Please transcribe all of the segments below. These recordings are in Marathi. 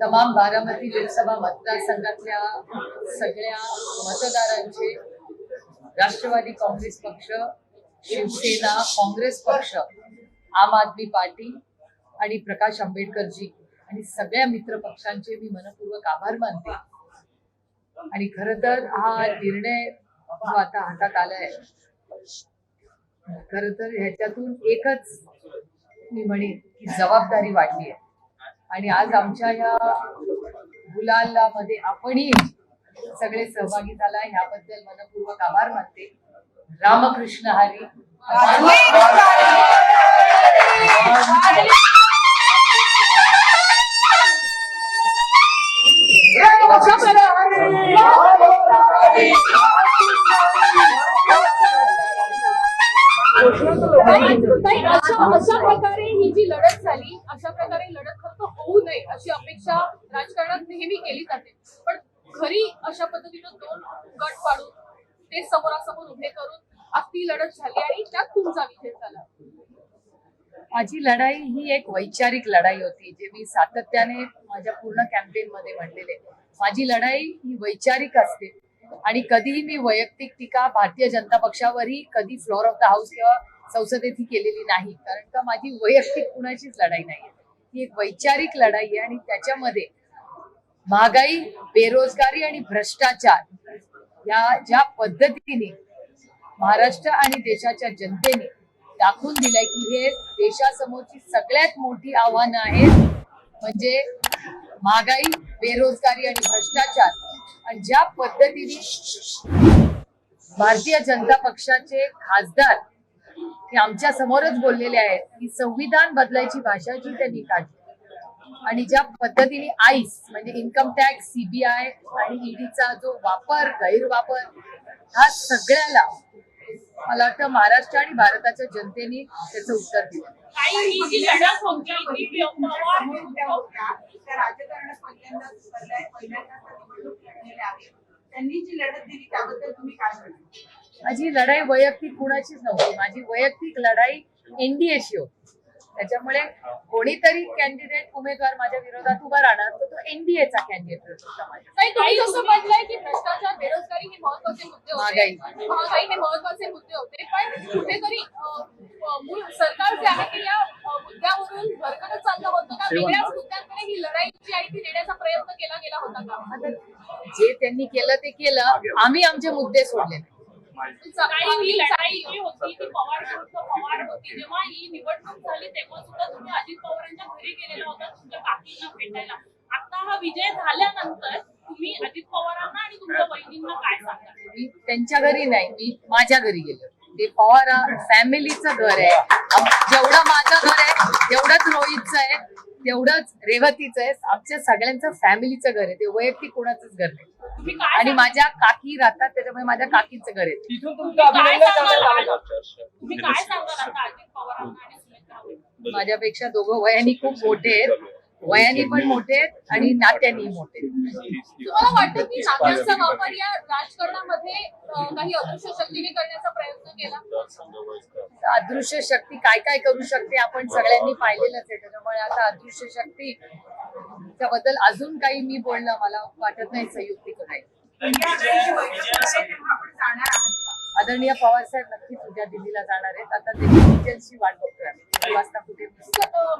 तमाम बारामती लोकसभा मतदारसंघातल्या सगळ्या मतदारांचे राष्ट्रवादी काँग्रेस पक्ष शिवसेना काँग्रेस पक्ष आम आदमी पार्टी आणि प्रकाश आंबेडकरजी आणि सगळ्या मित्र पक्षांचे मी मनपूर्वक आभार मानते. आणि खर तर हा निर्णय जो आता हातात आलाय खर तर ह्याच्यातून एकच मी म्हणेन की जबाबदारी वाढली आहे. आणि आज आमच्या या गुलालामध्ये आपणही सगळे सहभागी झाला. ह्याबद्दल मनपूर्वक आभार मानते. रामकृष्ण हरी. खरी अशा पद्धतीनं दोन गट पाडून ते समोरासमोर उभे करून आपली लढत झाली आणि त्यात तुमचा विजय झाला. माझी लढाई ही एक वैचारिक लढाई होती जे मी सातत्याने माझ्या पूर्ण कॅम्पेन मध्ये म्हणलेले. माझी लढाई ही वैचारिक असते आणि कधीही मी वैयक्तिक टीका भारतीय जनता पक्षावरही कधी फ्लोअर ऑफ द हाऊस किंवा संसदेत ही केलेली नाही. कारण का माझी वैयक्तिक कुणाचीच लढाई नाही ही एक वैचारिक लढाई आहे आणि त्याच्यामध्ये महागाई बेरोजगारी आणि भ्रष्टाचार या ज्या पद्धतीने महाराष्ट्र आणि देशाच्या जनतेने दाखवून दिलंय की हे देशासमोरची सगळ्यात मोठी आव्हानं आहेत म्हणजे महागाई बेरोजगारी आणि भ्रष्टाचार. आणि ज्या पद्धतीने भारतीय जनता पक्षाचे खासदार हे आमच्या समोरच बोललेले आहेत की संविधान बदलायची भाषा जी त्यांनी काढली. आणि ज्या पद्धतीने आईस म्हणजे इन्कम टॅक्स सीबीआय आणि ईडीचा जो वापर गैरवापर हा सगळ्याला मला वाटतं महाराष्ट्र आणि भारताच्या जनतेने त्याचं उत्तर दिलं. ही माझी लढाई वैयक्तिक कुणाचीच नव्हती. माझी वैयक्तिक लढाई एनडीएशी होती. त्याच्यामुळे कोणीतरी कॅन्डिडेट उमेदवार माझ्या विरोधात उभा राहणार तर तो एनडीएचा कॅन्डिडेट ताई तुम्ही जसं म्हटलंय की भ्रष्टाचार बेरोजगारी हे महत्त्वाचे मुद्दे महागाई. होते. महागाई. हे महत्त्वाचे मुद्दे होते. पण कुठेतरी अं, अं, मूळ सरकार जे आहे ते या अं, मुद्द्यावरून भरकटत चाललं होतं का? वेगळ्याच मुद्द्यांकडे ही लढाई जी आहे ती नेण्याचा प्रयत्न केला गेला होता का? आता जे त्यांनी केलं ते केलं. आम्ही आमचे मुद्दे सोडले नाही. काही ही लढाई जी होती ती पवार विरुद्ध पवार होती. जेव्हा ही निवडणूक झाली तेव्हा सुद्धा तुम्ही अजित पवारांच्या घरी गेलेला होता तुमच्या काकींना भेटायला. आता हा विजय झाल्यानंतर तुम्ही अजित पवारांना आणि तुमच्या बहिणींना काय सांगता? मी त्यांच्या घरी नाही मी माझ्या घरी गेले ते पवार फॅमिलीचं घर आहे. जेवढं माझं घर आहे तेवढंच रोहितचं आहे. तेवढंच रेवतीचं आहे. आमच्या सगळ्यांचं फॅमिलीचं घर आहे. ते वैयक्तिक कोणाचंच घर नाही. आणि माझ्या काकी राहतात त्याच्यामुळे माझ्या काकीचं घर आहे? माझ्यापेक्षा दोघं वयाने खूप मोठे आहेत. वयाने पण मोठे आहेत आणि नात्यानेही मोठे आहेत. तुम्हाला वाटतं की नात्यांचा वापर या राजकारणामध्ये काही अदृश्य शक्तीने करण्याचा प्रयत्न केला? अदृश्य शक्ती काय काय करू शकते आपण सगळ्यांनी पाहिलेलंच आहे. त्याच्यामुळे आता अदृश्य शक्ती त्याबद्दल अजून काही मी बोलणं मला वाटत नाही संयुक्तिक नाही आदरणीय पवार साहेब नक्कीच उद्या दिल्लीला जाणार आहेत. आता त्याची डिटेल्सची वाट बघतोय आम्ही वाजता कुठे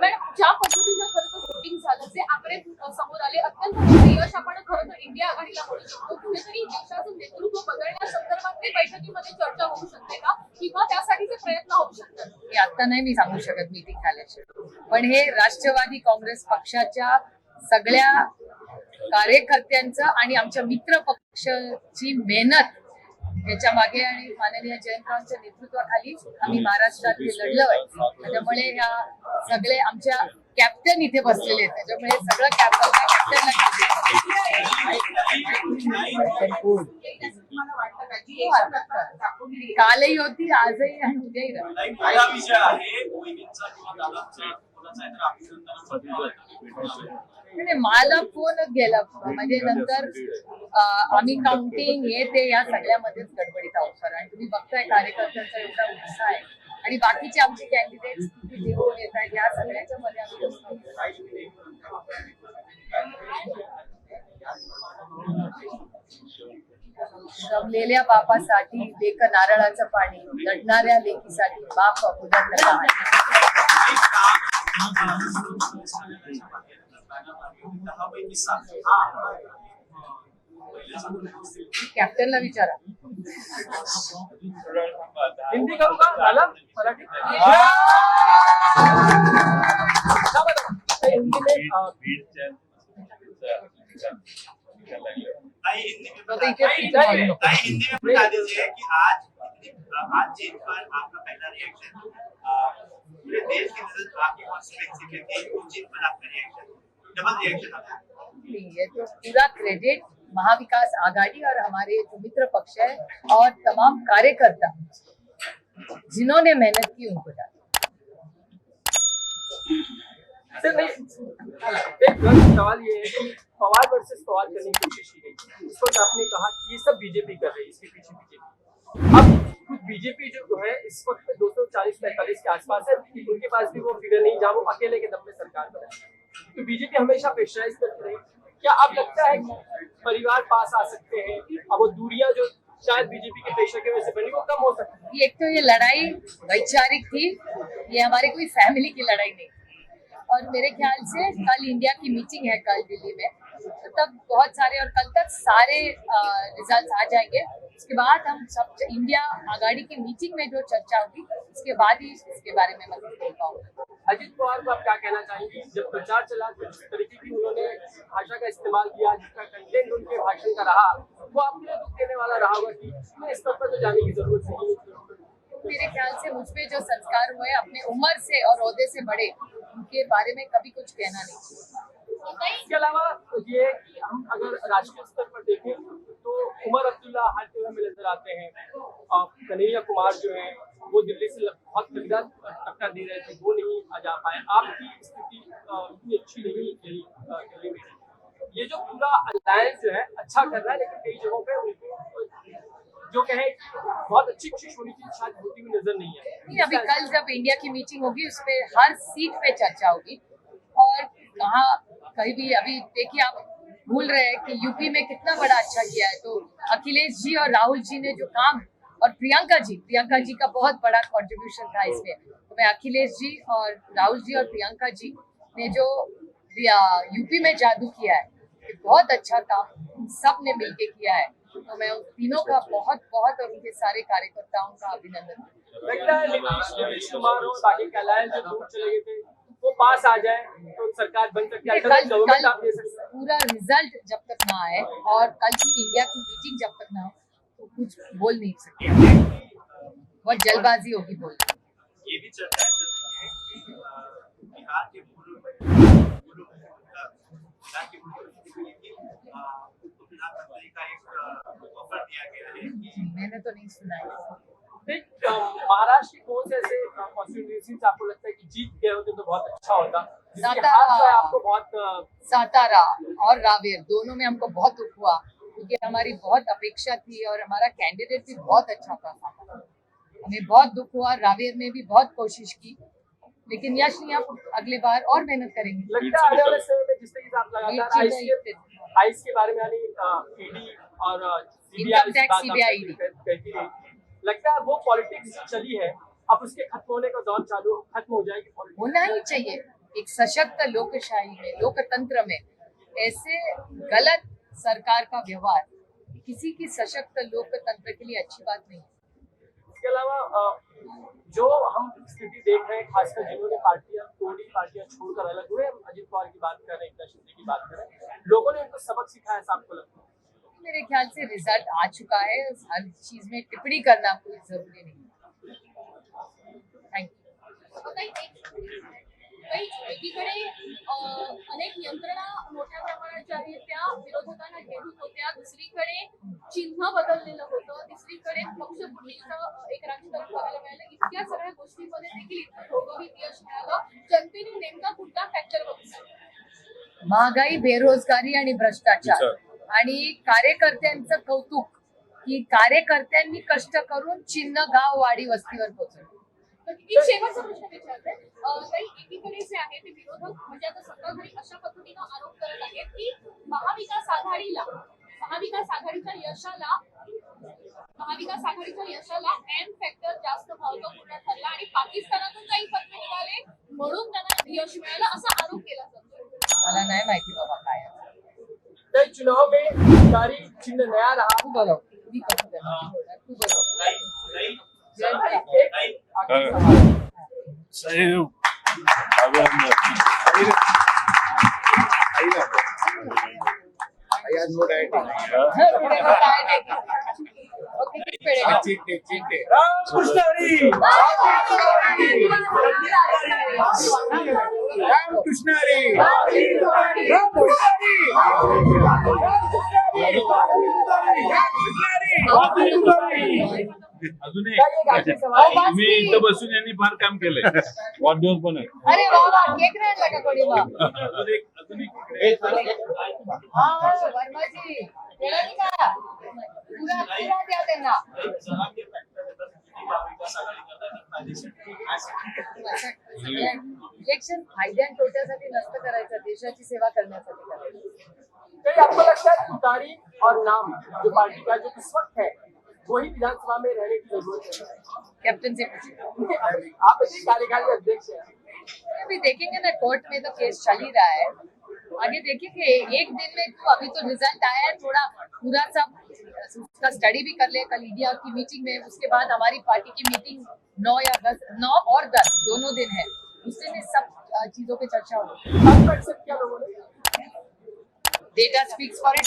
मॅडम ज्या पद्धतीनं खरं तर वोटिंग झालं जे आकडे समोर आले. अत्यंत यश आपण खरं तर इंडिया आघाडीला म्हणू शकतो. कुठेतरी देशाचं नेतृत्व बदलण्यासंदर्भात ते बैठकीमध्ये चर्चा होऊ शकते का? किंवा त्यासाठीचे प्रयत्न होऊ शकतात? हे आता नाही मी सांगू शकत मीटिंग झाल्याशिवाय. पण हे राष्ट्रवादी काँग्रेस पक्षाच्या सगळ्या कार्यकर्त्यांचं आणि आमच्या मित्र पक्षाची मेहनत याच्या मागे आणि माननीय जयंतरावांच्या नेतृत्वाखाली आम्ही महाराष्ट्रात लढलो आहे त्याच्यामुळे ह्या सगळे आमच्या कॅप्टन इथे बसलेले आहेत. त्याच्यामुळे सगळं कॅप्टन कॅप्टनला कालही होती आजही आणि उद्याही नाही, मला फोनच गेला म्हणजे नंतर आम्ही काउंटिंग हे ते या सगळ्यामध्येच गडबडीत आहोत सर. आणि तुम्ही बघताय कार्यकर्त्यांचा एवढा उत्साह आहे. आणि बाकीचे आमचे कॅन्डिडेट किती निवडून येत आहेत या सगळ्याच्या मध्ये आम्ही बापासाठी लेख नारळाचं पाणी लढणाऱ्या लेकीसाठी बाप उदंड कॅप्टनला विचारा. हिंदी करू का झालं मराठी हिंदी में ताई हिंदी में तो हिंदी में बता दीजिए कि आज आज जीत पर आपका पहला रिएक्शन पूरे देश की नज़र आपकी कॉन्स्टिट्यूंसी पे थी उस जीत पर आपका रिएक्शन डबल रिएक्शन ये तो पूरा क्रेडिट महाविकास आघाड़ी और हमारे जो मित्र पक्ष है और तमाम कार्यकर्ता जिन्होंने मेहनत की उनको गलत सवाल ये है कि पवार वर्सेस पवार करने की कोशिश की गई इस वक्त आपने कहा कि ये सब बीजेपी कर रही है इसके पीछे बीजेपी अब खुद बीजेपी जो है इस वक्त दो सौ चालीस पैंतालीस के आसपास है उनके पास भी वो फिगर नहीं जहाँ वो अकेले के दम में सरकार बनाए तो बीजेपी हमेशा प्रेशराइज करती रही। क्या अब लगता है कि परिवार पास आ सकते हैं? अब वो दूरियाँ जो शायद बीजेपी के प्रेशर की वजह से बनी, वो कम हो सकती है। एक तो ये लड़ाई वैचारिक थी। ये हमारी कोई फैमिली की लड़ाई नहीं। और मेरे ख्याल से कल इंडिया की मीटिंग है, कल दिल्ली में। तो तब बहुत सारे और कल तक सारे रिज़ल्ट आ जाएँगे। उसके बाद हम सब इंडिया आगाड़ी की मीटिंग में जो चर्चा होगी, उसके बाद ही इसके बारे में मैं कुछ बोल पाऊँगा अजित पवार को आप क्या कहना चाहेंगे? जब प्रचार चला तो जिस तरीके की उन्होंने भाषा का इस्तेमाल किया जिसका कंटेंट उनके भाषण का रहा वो आपके लिए दुख देने वाला रहा होगा कि इसमें इस पर तो जाने की ज़रूरत नहीं है। मेरे ख्याल से मुझ पे जो संस्कार हुए अपने उम्र से और ओहदे से बड़े उनके बारे में कभी कुछ कहना नहीं। चाहिए इसके अलावा ये है कि हम अगर राष्ट्रीय स्तर पर देखें तो उमर अब्दुल्ला हर जगह में नज़र आते हैं। और कन्हैया कुमार जो है वो दिल्ली से बहुत तगड़ा टक्कर दे रहे थे, वो नहीं आ जा पाए। आपकी स्थिति इतनी अच्छी नहीं रही दिल्ली में। ये जो पूरा अलायंस जो है अच्छा कर रहा है, लेकिन कई जगहों पे उनको जो कहे बहुत अच्छी कोशिश होनी चाहिए शायद होती हुई नज़र नहीं नहीं, अभी कल जब इंडिया की मीटिंग होगी उस पर हर सीट पे चर्चा होगी। और कहाँ कहीं भी, अभी देखिए आप भूल रहे हैं कि यूपी में कितना बड़ा अच्छा किया है। तो अखिलेश जी और राहुल जी ने जो काम और प्रियंका जी प्रियंका जी का बहुत बड़ा कॉन्ट्रीब्यूशन था इसमें। तो मैं अखिलेश जी और राहुल जी और प्रियंका जी ने जो यूपी में जादू किया है बहुत अच्छा काम सबने मिलके किया है। तो मैं उन तीनों का बहुत बहुत और उनके सारे कार्यकर्ताओं का अभिनंदन। लगता है नीतीश नीतीश कुमार और बाकी के जो दूर चले गए थे वो पास आ जाए तो सरकार बन सकती है। कल कल सकते हैं। पूरा रिज़ल्ट जब तक ना आए और कल की इंडिया की मीटिंग जब तक ना हो तो कुछ बोल नहीं सकते बहुत जल्दबाजी होगी बोल। ये भी चर्चा चल रही है मैंने तो नहीं सुना है। महाराष्ट्र के कौन से ऐसे आपको लगता है कि जीत गए होते तो बहुत अच्छा होता? सातारा। आपको बहुत सातारा और रावेर दोनों में हमको बहुत दुख हुआ। क्योंकि हमारी बहुत अपेक्षा थी और हमारा कैंडिडेट भी बहुत अच्छा था हमें बहुत दुख हुआ रावेर में भी बहुत कोशिश की लेकिन यश नहीं आप अगले बार और मेहनत करेंगे। लगता है आने वाले समय में जिस तरीके से आप लगातार के बारे में यानी ईडी और सीबीआई Income tax, कहती रही लगता है वो पॉलिटिक्स चली है अब उसके खत्म होने का दौर चालू खत्म हो जाएगी होना ही चाहिए। एक सशक्त लोकशाही में लोकतंत्र में ऐसे गलत सरकार का व्यवहार किसी की सशक्त लोकतंत्र के लिए अच्छी बात नहीं है। इसके अलावा जो हम स्थिति देख रहे हैं खासकर जिन्होंने पार्टियाँ तोड़ी पार्टियाँ छोड़कर अलग हुए अजित पवार की बात कर रहे हैं एकनाथ शिंदे की बात कर रहे हैं लोगों ने उनको सबक सिखाया ऐसा आपको लगता है? मेरे ख्याल से रिज़ल्ट आ चुका है हर चीज़ में टिप्पणी करना कोई ज़रूरी नहीं थैंक यू काही एक- काही एकीकडे अनेक यंत्रणा मोठ्या प्रमाणाच्या आहेत त्या विरोधकांना घेऊन होत्या. दुसरीकडे चिन्ह बदललेलं होतं. तिसरीकडे पक्षफुटीचं अं, एक राजकारण बघायला मिळालं. इतक्या सगळ्या गोष्टींमध्ये देखील इतकं घवघवीत यश मिळालं. जनतेने नेमका कुठला फॅक्टर बघितला? महागाई बेरोजगारी आणि भ्रष्टाचार. आणि कार्यकर्त्यांचं कौतुक की कार्यकर्त्यांनी कष्ट करून चिन्ह गाव वाडी वस्तीवर पोहोचवलं. एक शेवटचा प्रश्न विचारते. अं, काही एकीकडे जे आहे ते विरोधक म्हणजे आता सत्ताधारी अशा पद्धतीनं आरोप करत आहेत की महाविकास आघाडीला महाविकास आघाडीच्या यशाला महाविकास आघाडीच्या यशाला एम फॅक्टर जास्त महत्त्वपूर्ण ठरला आणि पाकिस्तानातून काही पत्र निघाले म्हणून त्यांना यश मिळालं असा आरोप केला जातो. मला नाही माहिती बाबा काय आहे. कई चुनाव में चिन्ह नया रहा तू मी देणार? तू बोलो Saiu. రామకృష్ణారి రామకృష్ణారి రామకృష్ణారి రామకృష్ణారి सवाल साहेब अभिनंदन. आई ना आई आज नो डायटिंग पुढे मग काय नाही. ओके किती वेळ आहे? Cheat day cheat day Ramkrishna Hari Ram Krishna Hari अजून काय एक आखिरी एक सवाल तुम्ही इथं बसून यांनी फार काम केलंय वाढदिवस पण आहे अरे वा वा केक नाही आणला का कोणी वा अजून एक अजून एक हा वर्माजी का पुरा पुरा द्या त्यांना. इलेक्शन फायद्या आणि तोट्यासाठी नसतं करायचं देशाची सेवा करण्यासाठी करायचं आपको लगता है तुतारी और नाम जो पार्टी का जो वक्त है वही विधानसभा में रहने की ज़रूरत है। कैप्टन से पूछिए। आप बताइए कार्यकारी अध्यक्ष है। अभी देखेंगे ना कोर्ट में तो केस चल ही रहा है। आगे देखेंगे एक दिन में तो अभी तो रिज़ल्ट आया है थोड़ा पूरा सब उसका स्टडी भी कर ले कल ईडिया की मीटिंग में उसके बाद हमारी पार्टी की मीटिंग नौ या दस नौ और दस दोनों दिन है। उससे में सब चीज़ों पे चर्चा होगी data speaks for it